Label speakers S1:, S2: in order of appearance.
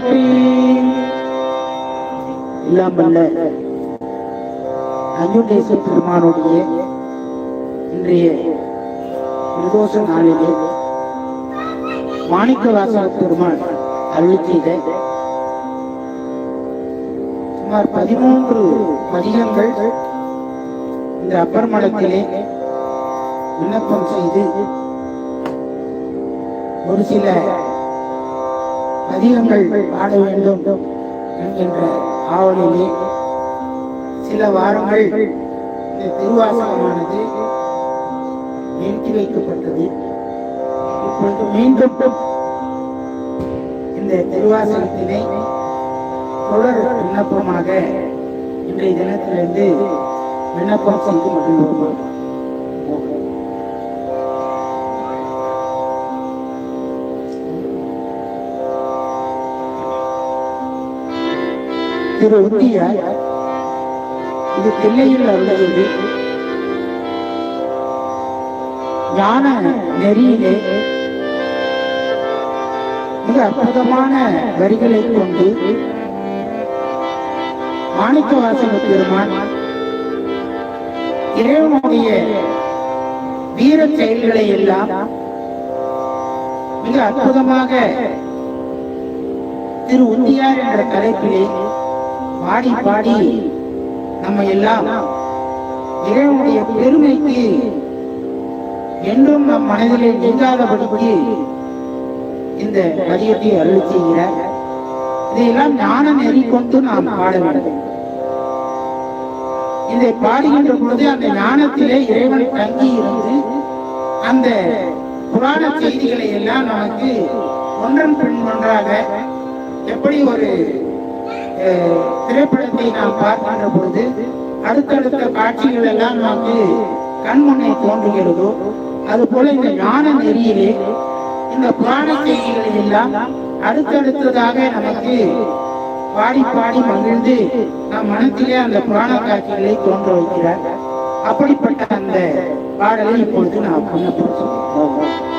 S1: போற்றி எல்லாம் அஞ்சுண்டேச பெருமானுடைய இன்றைய பிரதோஷ நாளிலே மாணிக்க வாசக பெருமாள் அருள் செய்த சுமார் பதிமூன்று பதிகங்கள் இந்த அப்பர் மடத்திலே விண்ணப்பம் செய்து ஒரு சில அதிகங்கள் பாட வேண்டும் என்கின்ற ஆவலிலே சில வாரங்கள் இந்த திருவாசகமானது நிறுத்தி வைக்கப்பட்டது. இப்பொழுது மீண்டும் இந்த திருவாசகத்தினை தொடர் விண்ணப்பமாக இன்றைய தினத்திலிருந்து விண்ணப்பம் செய்து மகிழ்வோமாக திரு உத்தியார் இது தில்லையில் அருளது ஞான நெறியிலே மிக அற்புதமான வரிகளை கொண்டு மாணிக்க வாசக பெருமான் இறைவனுடைய வீர செயல்களை எல்லாம் மிக அற்புதமாக திரு உந்தியார் என்ற தலைப்பிலே பாடி பாடி. நம்ம எல்லாம் இறைவனுடைய பெருமைக்கு என்றும் நம் மனதிலே நீங்காதபடிக்கு இந்த வரியத்தை அருள் செய்கிறார். இதையெல்லாம் ஞான நெறி கொண்டு நாம் பாட வேண்டும். இதை பாடுகின்ற பொழுது அந்த ஞானத்திலே இறைவன் தங்கி இருந்து அந்த புராண செய்திகளை எல்லாம் நமக்கு ஒன்றன் பின் ஒன்றாக எப்படி ஒரு திரைப்படத்தை நாம் பார்க்கின்ற பொழுது அடுத்தடுத்த காட்சிகள் எல்லாம் நமக்கு கண்முன்னே தோன்றுகிறதோ அது போல இந்த ஞான நெறியிலே இந்த புராண செய்திகளில் எல்லாம் அடுத்தடுத்ததாக நமக்கு பாடி பாடி மகிழ்ந்து நம் மனத்திலே அந்த புராண காட்சிகளை தோன்ற வைக்கிறார். அப்படிப்பட்ட அந்த பாடலை இப்பொழுது நாம் விண்ணப்பம்